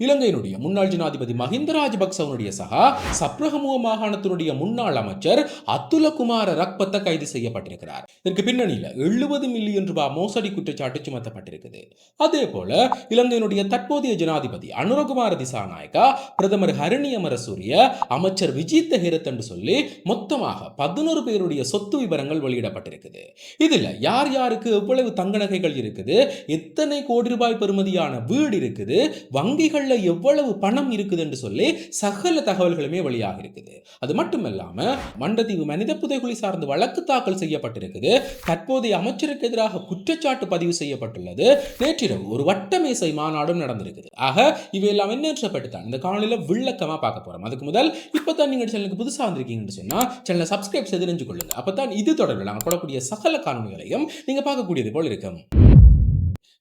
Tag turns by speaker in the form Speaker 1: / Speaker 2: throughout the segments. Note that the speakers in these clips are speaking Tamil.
Speaker 1: இலங்கையினுடைய முன்னாள் ஜனாதிபதி மஹிந்த ராஜபக்சவனுடைய சகா சப்ரகமுவ மாகாணத்தினுடைய முன்னாள் அமைச்சர் அத்துல குமார ரக்பத்த கைது செய்யப்பட்டிருக்கிறார். இதற்கு பின்னணியில் எழுபது மில்லியன் ரூபாய் மோசடி குற்றச்சாட்டு சுமத்தப்பட்டிருக்குது அதே போல இலங்கையினுடைய தற்போதைய ஜனாதிபதி அனுரகுமார திசாநாயக்கா பிரதமர் ஹரணி அமரசூரிய அமைச்சர் விஜித்த ஹேரத் என்று சொல்லி மொத்தமாக பதினோரு பேருடைய சொத்து விவரங்கள் வெளியிடப்பட்டிருக்குது. இதில் யார் யாருக்கு எவ்வளவு தங்க நகைகள் இருக்குது எத்தனை கோடி ரூபாய் பெறுமதியான வீடு இருக்குது வங்கிகள் வங்கிகள்ல எவ்வளவு பணம் இருக்குது என்று சொல்லி சகல தகவல்களுமே வெளியாக இருக்குது. அது மட்டும் இல்லாம மண்டதீவு மனித புதைகுழி சார்ந்து வழக்கு தாக்கல் செய்யப்பட்டிருக்குது. தற்போதைய அமைச்சருக்கு எதிராக குற்றச்சாட்டு பதிவு செய்யப்பட்டுள்ளது. நேற்றிரவு ஒரு வட்டமேசை மாநாடும் நடந்திருக்குது. ஆக இவையெல்லாம் என்னேற்றப்பட்டு தான் இந்த காணொலியில் விளக்கமா பார்க்க போறோம். அதுக்கு முதல் இப்பதான் நீங்க சேனலுக்கு புதுசாக வந்திருக்கீங்கன்னு சொன்னா சேனலை சப்ஸ்கிரைப் செய்து தெரிஞ்சு கொள்ளுங்க அப்பதான் இது தொடர்பில் நாங்கள் போடக்கூடிய சகல காணொலிகளையும் நீங்க பார்க்கக்கூடியது போல் இருக்கும்.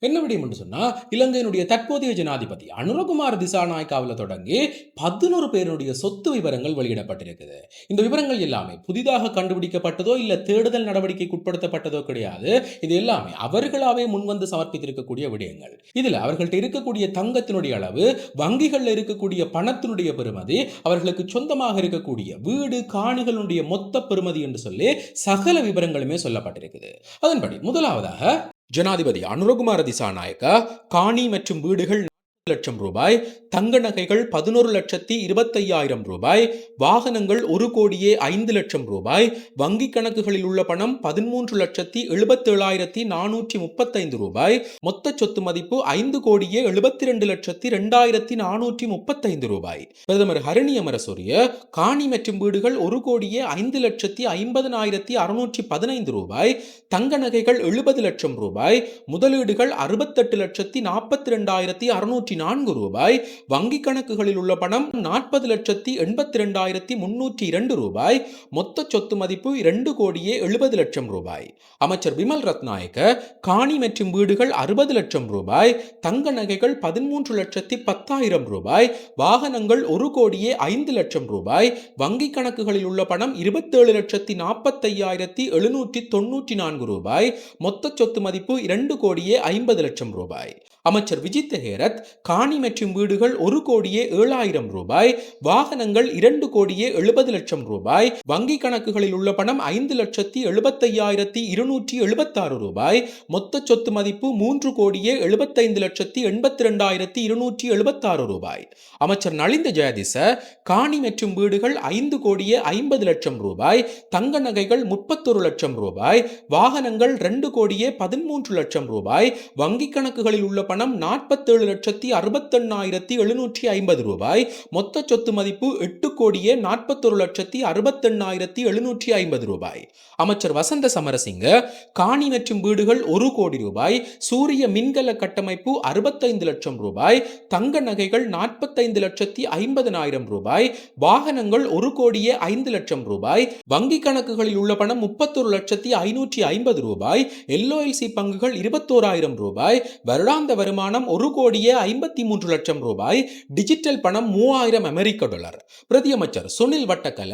Speaker 1: என்ன விடயம் என்று சொன்னா இலங்கையினுடைய தற்போதைய ஜனாதிபதி அனுரகுமார் திசாநாயக்காவில் தொடங்கி பதினோரு பேருடைய சொத்து விவரங்கள் வெளியிடப்பட்டிருக்குது. இந்த விவரங்கள் எல்லாமே புதிதாக கண்டுபிடிக்கப்பட்டதோ இல்ல தேடுதல் நடவடிக்கைக்கு உட்படுத்தப்பட்டதோ கிடையாது. இது எல்லாமே அவர்களாவே முன்வந்து சமர்ப்பித்திருக்கக்கூடிய விடயங்கள். இதுல அவர்கள்ட்ட இருக்கக்கூடிய தங்கத்தினுடைய அளவு வங்கிகள்ல இருக்கக்கூடிய பணத்தினுடைய பெருமதி அவர்களுக்கு சொந்தமாக இருக்கக்கூடிய வீடு காணிகளுடைய மொத்த பெருமதி என்று சொல்லி சகல விவரங்களுமே சொல்லப்பட்டிருக்குது. அதன்படி முதலாவதாக ஜனாதிபதி அனுரகுமார திசாநாயக்க காணி மற்றும் வீடுகள் லட்சம் ரூபாய் தங்க நகைகள் பதினோரு லட்சத்தி இருபத்தையாயிரம் ரூபாய் வாகனங்கள் ஒரு கோடியே ஐந்து லட்சம் ரூபாய் வங்கி கணக்குகளில் உள்ள பணம் பதிமூன்று லட்சத்தி எழுபத்தேழாயிரத்தி நானூற்றி முப்பத்தைந்து ரூபாய் மொத்த சொத்து மதிப்பு ஐந்து கோடியே எழுபத்தி ரெண்டு லட்சத்தி ரெண்டாயிரத்தி நானூற்றி முப்பத்தைந்து ரூபாய். பிரதமர் ஹரணி அமரசூரிய காணி மற்றும் வீடுகள் ஒரு கோடியே ஐந்து லட்சத்தி ஐம்பதனாயிரத்தி அறுநூற்றி பதினைந்து ரூபாய் தங்க நகைகள் எழுபது லட்சம் ரூபாய் முதலீடுகள் அறுபத்தெட்டு லட்சத்தி நாற்பத்தி ரெண்டாயிரத்தி அறுநூற்றி நான்கு ரூபாய் வங்கி கணக்குகளில் உள்ள பணம் நாற்பது லட்சத்தி எண்பத்தி ரெண்டாயிரத்தி முன்னூற்றி இரண்டு ரூபாய் மொத்த சொத்து மதிப்பு இரண்டு கோடியே எழுபது லட்சம் ரூபாய். அமைச்சர் விமல் ரத்நாயக்க காணி மற்றும் வீடுகள் அறுபது லட்சம் ரூபாய் தங்க நகைகள் பதிமூன்று லட்சத்தி பத்தாயிரம் ரூபாய் வாகனங்கள் ஒரு கோடியே ஐந்து லட்சம் ரூபாய் வங்கி கணக்குகளில் உள்ள பணம் இருபத்தேழு லட்சத்தி நாற்பத்தையாயிரத்தி எழுநூற்றி தொண்ணூற்றி நான்கு ரூபாய் மொத்த சொத்து மதிப்பு இரண்டு கோடியே ஐம்பது லட்சம் ரூபாய். அமைச்சர் விஜித் ஹேரத் காணி மற்றும் வீடுகள் ஒரு கோடியே ஏழாயிரம் ரூபாய் வாகனங்கள் இரண்டு கோடியே எழுபது லட்சம் ரூபாய் வங்கி கணக்குகளில் உள்ள பணம் ஐந்து லட்சத்தி எழுபத்தையாயிரத்தி இருநூற்றி எழுபத்தாறு ரூபாய் மொத்த சொத்து மதிப்பு மூன்று கோடியே எழுபத்தைந்து லட்சத்தி எண்பத்தி ரெண்டாயிரத்தி இருநூற்றி எழுபத்தாறு ரூபாய். அமைச்சர் நலிந்த ஜெயதிச காணி மற்றும் வீடுகள் ஐந்து கோடியே ஐம்பது லட்சம் ரூபாய் தங்க நகைகள் முப்பத்தொரு லட்சம் ரூபாய் வாகனங்கள் ரெண்டு கோடியே பதிமூன்று லட்சம் ரூபாய் வங்கி கணக்குகளில் உள்ள பணம் பணம் நாற்பத்தேழு லட்சத்தி அறுபத்தெண்ணாயிரத்தி எழுநூற்றி ஐம்பது ரூபாய். மொத்த சொத்து மதிப்பு எட்டு கோடியே நாற்பத்தொரு லட்சத்தி அறுபத்தெண்ணாயிரத்தி எழுநூற்றி ஐம்பது ரூபாய். அமைச்சர் வசந்த சமரசிங்க காணி மற்றும் வீடுகள் ஒரு கோடி ரூபாய். சூரிய மின்கல கட்டமைப்பு அறுபத்தைந்து லட்சம் ரூபாய். தங்க நகைகள் நாற்பத்தைந்து லட்சத்தி ஐம்பதனாயிரம் ரூபாய். வாகனங்கள் ஒரு கோடியே ஐந்து லட்சம் ரூபாய். வங்கி கணக்குகளில் உள்ள பணம் முப்பத்தொரு லட்சத்தி ஐநூற்றி ஐம்பது ரூபாய். எல்ஓஎல்சி பங்குகள் இருபத்தோராயிரம் ரூபாய். வருடாந்த வருமானம் ஒரு கோடியே ஐம்பத்தி மூன்று லட்சம் ரூபாய் டிஜிட்டல் பணம் மூவாயிரம் அமெரிக்க டாலர். பிரதியமைச்சர் சுனில் வட்டக்கல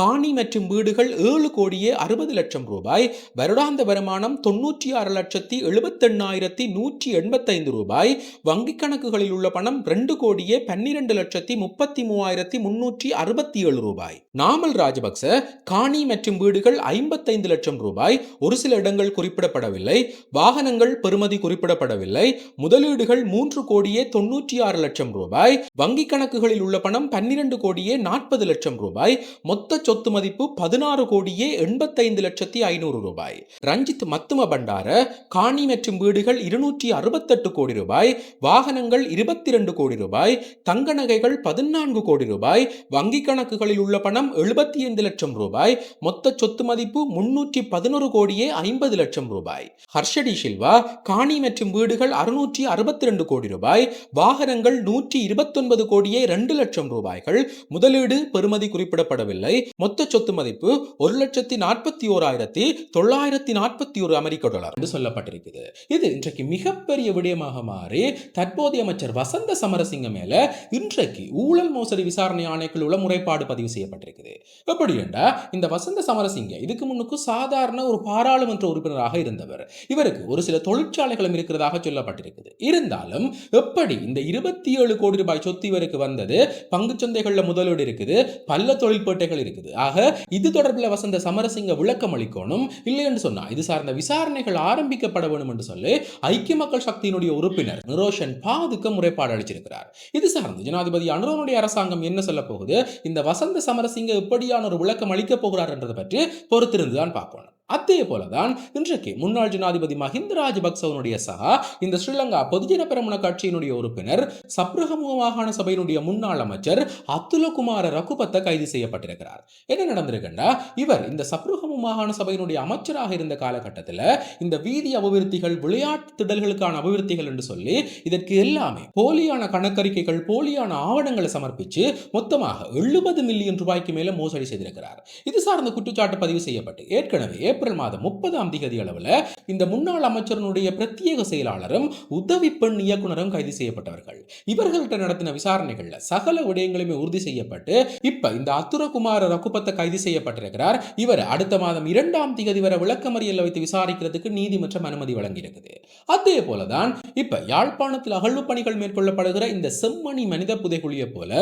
Speaker 1: காணி மற்றும் வீடுகள் ஏழு கோடியே அறுபது லட்சம் ரூபாய் வருடாந்த வருமானம் தொன்னூற்றி ஆறு லட்சத்தி எழுபத்தெண்ணாயிரத்தி நூற்றி எண்பத்தைந்து ரூபாய் வங்கி கணக்குகளில் உள்ள பணம் ரெண்டு கோடியே பன்னிரண்டு லட்சத்தி முப்பத்தி மூவாயிரத்தி முன்னூற்றி அறுபத்தி ஏழு ரூபாய். நாமல் ராஜபக்ச காணி மற்றும் வீடுகள் ஐம்பத்தைந்து லட்சம் ரூபாய் ஒரு சில இடங்கள் குறிப்பிடப்படவில்லை வாகனங்கள் பெறுமதி குறிப்பிடப்படவில்லை முதலீடுகள் மூன்று கோடியே தொன்னூற்றி ஆறு லட்சம் ரூபாய் வங்கி கணக்குகளில் உள்ள பணம் பன்னிரண்டு கோடியே நாற்பது லட்சம் ரூபாய் மொத்த சொத்து மதிப்பு பதினாறு கோடியே எண்பத்தைந்து லட்சத்தி ஐநூறு ரூபாய். ரஞ்சித் மத்தும பண்டார காணி மற்றும் வீடுகள் இருநூற்றி அறுபத்தெட்டு கோடி ரூபாய் வாகனங்கள் இருபத்தி ரெண்டு கோடி ரூபாய் தங்க நகைகள் பதினான்கு கோடி ரூபாய் வங்கி கணக்குகளில் உள்ள பணம் எழுபத்தி ஐந்து லட்சம் ரூபாய் மொத்த சொத்து மதிப்பு முன்னூற்றி பதினொரு கோடியே ஐம்பது லட்சம் ரூபாய். ஹர்ஷடி சில்வா காணி மற்றும் வீடுகள் அறுநூற்றி அறுபத்தி ரெண்டு கோடி ரூபாய் வாகனங்கள் நூற்றி இருபத்தொன்பது கோடியே ரெண்டு லட்சம் ரூபாய்கள் முதலீடு பெறுமதி குறிப்பிடப்படவில்லை. மொத்த சொத்து மதிப்பு ஒரு லட்சத்தி நாற்பத்தி ஓராயிரத்தி தொள்ளாயிரத்தி நாற்பத்தி ஒரு அமெரிக்க டாலர் என்று சொல்லப்பட்டிருக்குது. இது இன்றைக்கு மிகப்பெரிய விடயமாக மாறி தற்போதைய அமைச்சர் வசந்த சமரசிங்க மேல இன்றைக்கு ஊழல் மோசடி விசாரணை ஆணைக்குழுல முறைப்பாடு பதிவு செய்யப்பட்டிருக்குது. எப்படி என்றா இந்த வசந்த சமரசிங்க இதுக்கு முன்னுக்கு சாதாரண ஒரு பாராளுமன்ற உறுப்பினராக இருந்தவர். இவருக்கு ஒரு சில தொழிற்சாலைகளும் இருக்கிறதாக சொல்லப்பட்டிருக்குது. செய்தது இருந்தாலும் எப்படி இந்த இருபத்தி ஏழு கோடி ரூபாய் சொத்து இவருக்கு வந்தது? பங்கு சந்தைகளில் முதலீடு இருக்குது பல்ல தொழில்பேட்டைகள் இருக்குது. ஆக இது தொடர்பில் வசந்த சமரசிங்க விளக்கம் அளிக்கணும். இல்லை என்று சொன்னா இது சார்ந்த விசாரணைகள் ஆரம்பிக்கப்பட வேண்டும் என்று சொல்லி ஐக்கிய மக்கள் சக்தியினுடைய உறுப்பினர் நிரோஷன் பாதுக்கு முறைப்பாடு அளிச்சிருக்கிறார். இது சார்ந்து ஜனாதிபதி அனுரவனுடைய அரசாங்கம் என்ன சொல்ல போகுது? இந்த வசந்த சமரசிங்க எப்படியான ஒரு விளக்கம் அளிக்கப் போகிறார் என்றதை பற்றி பொறுத்திருந்துதான் பார்க்கணும் அதே போலதான் இன்றைக்கு முன்னாள் ஜனாதிபதி மஹிந்த ராஜபக்சவனுடைய சகா இந்த ஸ்ரீலங்கா பொதுஜன பெரமுன கட்சியினுடைய உறுப்பினர் சப்ரகமுக மாகாண சபையினுடைய முன்னாள் அமைச்சர் அத்துலகுமார ரகுபத்த கைது செய்யப்பட்டிருக்கிறார். என்ன நடந்திருக்குன்னா இவர் இந்த சப்ரகமு மாகாண சபையினுடைய அமைச்சராக இருந்த காலகட்டத்தில் இந்த வீதி அபிவிருத்திகள் விளையாட்டு திடல்களுக்கான அபிவிருத்திகள் என்று சொல்லி இதற்கு எல்லாமே போலியான கணக்கறிக்கைகள் போலியான ஆவணங்களை சமர்ப்பித்து மொத்தமாக எழுபது மில்லியன் ரூபாய்க்கு மேல மோசடி செய்திருக்கிறார். இது சார்ந்த குற்றச்சாட்டு பதிவு செய்யப்பட்டு ஏற்கனவே ஏப்ரல் மாதம் முப்பதாம் தேதி அளவில் இந்த முன்னாள் அமைச்சரனுடைய பிரத்யேக செயலாளரும் உதவி பெண் இயக்குனரும் கைது செய்யப்பட்டவர்கள். இவர்கள்ட்ட நடத்தின விசாரணைகள்ல சகல விடயங்களுமே உறுதி செய்யப்பட்டு இப்ப இந்த அத்துரகுமார ரகுபத்தை கைது செய்யப்பட்டிருக்கிறார். இவர் அடுத்த மாதம் இரண்டாம் தேதி வரை விளக்கமறியல் வைத்து விசாரிக்கிறதுக்கு நீதிமன்றம் அனுமதி வழங்கியிருக்குது. அதே போலதான் இப்ப யாழ்ப்பாணத்தில் அகழ்வு பணிகள் மேற்கொள்ளப்படுகிற இந்த செம்மணி மனித புதைகுழியை போல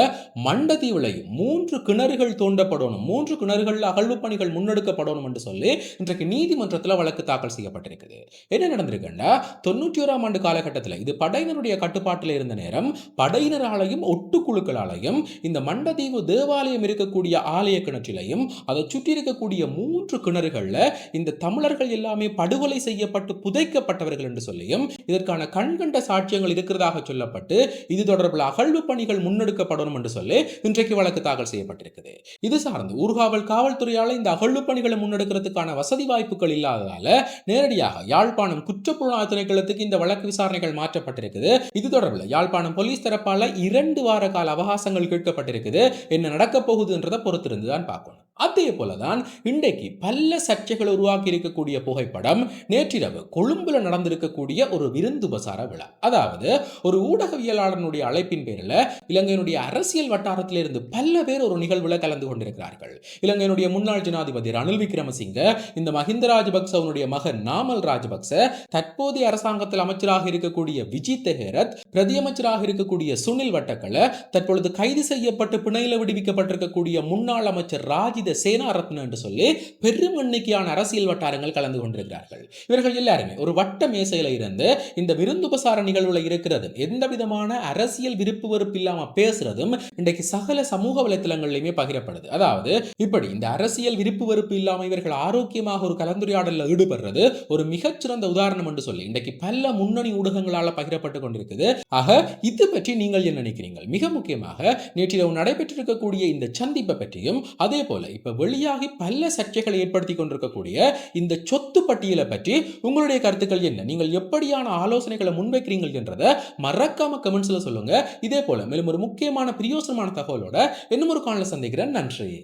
Speaker 1: மண்டதீவுலையும் மூன்று கிணறுகள் தோண்டப்படணும் மூன்று கிணறுகள் அகழ்வு பணிகள் முன்னெடுக்கப்படணும் என்று சொல்லி இன்றைக்கு நீதிமன்றத்தில் வழக்கு தாக்கல் செய்யப்பட்டிருக்குது. என்ன நடந்திருக்குன்னா தொண்ணூற்றி ஓராம் ஆண்டு காலகட்டத்தில் இது படையினருடைய கட்டுப்பாட்டில் இருந்த நேரம் படையினராலையும் ஒட்டுக்குழுக்களாலையும் இந்த மண்டதீவு தேவாலயம் இருக்கக்கூடிய ஆலய கிணற்றிலையும் அதை சுற்றி இருக்கக்கூடிய மூன்று கிணறுகளில் இந்த தமிழர்கள் எல்லாமே படுகொலை செய்யப்பட்டு புதைக்கப்பட்டவர்கள் என்று சொல்லியும் இதற்கான கண்கண்ட சாட்சியங்கள் இருக்கிறதாக சொல்லப்பட்டு இது தொடர்பில் அகழ்வு பணிகள் முன்னெடுக்கப்படணும் என்று சொல்லி இன்றைக்கு வழக்கு தாக்கல் செய்யப்பட்டிருக்குது. இது சார்ந்து ஊர்காவல் காவல்துறையால் இந்த அகழ்வு பணிகளை முன்னெடுக்கிறதுக்கான வசதி வாய்ப்புகள் இல்லாததால நேரடியாக யாழ்ப்பாணம் குற்றப்புலனாய்வு திணைக்களத்துக்கு இந்த வழக்கு விசாரணைகள் மாற்றப்பட்டிருக்குது. இது தொடர்பில் யாழ்ப்பாணம் போலீஸ் தரப்பால இரண்டு வார கால அவகாசங்கள் கேட்கப்பட்டிருக்குது. என்ன நடக்க போகுதுன்றதை பொறுத்திருந்து தான் பார்க்கணும். அதே போலதான் இன்றைக்கு பல சர்ச்சைகள் உருவாக்கி இருக்கக்கூடிய புகைப்படம் நேற்றிரவு கொழும்புல நடந்திருக்கக்கூடிய ஒரு விருந்துபசார விழா. அதாவது ஒரு ஊடகவியலாளனுடைய அழைப்பின் பேரில் இலங்கையினுடைய அரசியல் வட்டாரத்திலிருந்து பல பேர் ஒரு நிகழ்வுல கலந்து கொண்டிருக்கிறார்கள். இலங்கையினுடைய முன்னாள் ஜனாதிபதி ரணில் விக்ரமசிங்க இந்த மஹிந்த ராஜபக்சவனுடைய மகன் நாமல் ராஜபக்ச தற்போதைய அரசாங்கத்தில் அமைச்சராக இருக்கக்கூடிய விஜித் தெஹரத் பிரதியமைச்சராக இருக்கக்கூடிய சுனில் வட்டக்கல தற்பொழுது கைது செய்யப்பட்டு பிணையில விடுவிக்கப்பட்டிருக்கக்கூடிய முன்னாள் அமைச்சர் ராஜித சேனாரத்ன என்று சொல்லி பெரும் எண்ணிக்கையான அரசியல் வட்டாரங்கள் கலந்து கொண்டிருக்கிறார்கள். இவர்கள் எல்லாருமே ஒரு வட்ட மேசையில் இருந்து இந்த விருந்துபசார நிகழ்வுல இருக்கிறது எந்த விதமான அரசியல் விருப்பு வெறுப்பு இல்லாம பேசுறதும் இன்றைக்கு சகல சமூக வலைத்தளங்கள்லையுமே பகிரப்படுது. அதாவது இப்படி இந்த அரசியல் விருப்பு வெறுப்பு இல்லாம இவர்கள் ஆரோக்கியமாக ஒரு கலந்துரையாடலில் ஈடுபடுறது ஒரு மிகச்சிறந்த உதாரணம் என்று சொல்லி இன்றைக்கு பல முன்னணி ஊடகங்களால் பகிரப்பட்டு கொண்டிருக்குது. ஆக இது பற்றி நீங்கள் என்ன நினைக்கிறீர்கள்? மிக முக்கியமாக நேற்றிரவு நடைபெற்றிருக்கக்கூடிய இந்த சந்திப்பை பற்றியும் அதே போல இப்ப வெளியாகி பல சர்ச்சைகளை ஏற்படுத்தி கொண்டிருக்கக்கூடிய இந்த சொத்து பட்டியலை பற்றி உங்களுடைய கருத்துக்கள் என்ன? நீங்கள் எப்படியான ஆலோசனைகளை முன்வைக்கிறீங்கள் என்றதை மறக்காம கமெண்ட்ஸில் சொல்லுங்க. இதே போல மேலும் ஒரு முக்கியமான பிரியோசனமான தகவலோட இன்னும் ஒரு காணல சந்திக்கிறேன். நன்றி.